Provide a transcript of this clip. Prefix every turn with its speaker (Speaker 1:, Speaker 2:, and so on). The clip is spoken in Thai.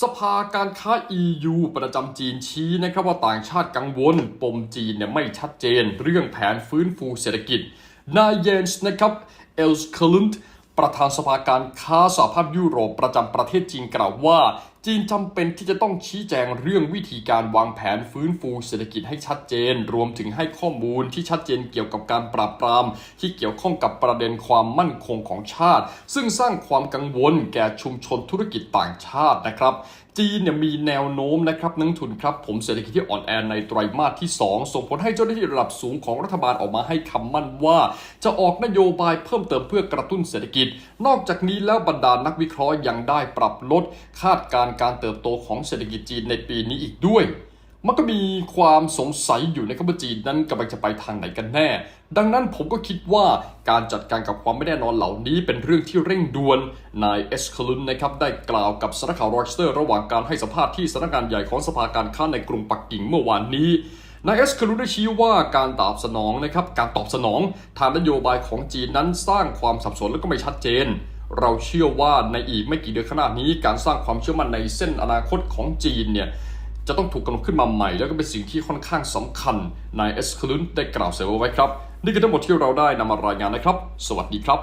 Speaker 1: สภาการค้า EU ประจำจีนชี้นะครับว่าต่างชาติกังวล ปมจีนเนี่ยไม่ชัดเจน เรื่องแผนฟื้นฟูเศรษฐกิจ นายเยนส์นะครับเอลส์คลุนต์ประธานสภาการค้าสหภาพยุโรปประจำประเทศจีนกล่าวว่าจีนจำเป็นที่จะต้องชี้แจงเรื่องวิธีการวางแผนฟื้นฟูเศรษฐกิจให้ชัดเจน รวมถึงให้ข้อมูลที่ชัดเจนเกี่ยวกับการปราบปราม ที่เกี่ยวข้องกับประเด็นความมั่นคงของชาติ ซึ่งสร้างความกังวลแก่ชุมชนธุรกิจต่างชาตินะครับจีนเนี่ยมีแนวโน้มนะครับนักทุนครับ ผมเศรษฐกิจที่อ่อนแอในไตรมาสที่ 2 ส่งผลให้เจ้าหน้าที่ระดับสูงของรัฐบาลออกมาให้คำมั่นว่า จะออกนโยบายเพิ่มเติมเพื่อกระตุ้นเศรษฐกิจ นอกจากนี้แล้วบรรดานักวิเคราะห์ยังได้ปรับลดคาดการการเติบโตของเศรษฐกิจจีนในปีนี้อีกด้วย มันก็มีความสงสัยอยู่นะครับว่าจีนนั้นกำลังจะไปทางไหนกันแน่ ดังนั้นผมก็คิดว่าการจัดการกับความไม่แน่นอนเหล่านี้เป็นเรื่องที่เร่งด่วน นายเอสคลุนนะครับได้กล่าวกับสำนักข่าวรอยเตอร์ระหว่างการให้สัมภาษณ์ที่สำนักงานใหญ่ของสภาการค้าในกรุงปักกิ่งเมื่อวานนี้นายเอสคลุนได้ชี้ว่าการตอบสนองนะครับการตอบสนองทางนโยบายของจีนนั้นสร้างความสับสนและก็ไม่ชัดเจน เราเชื่อว่าในอีกไม่กี่เดือนข้างหน้านี้การสร้างความเชื่อมั่นในเส้นอนาคตของจีนเนี่ยจะต้องถูกกำหนดขึ้นมาใหม่ แล้วก็เป็นสิ่งที่ค่อนข้างสำคัญนายเอสคลุนได้กล่าวเสริมไว้ครับ นี่คือทั้งหมดที่เราได้นำมารายงานนะครับ สวัสดีครับ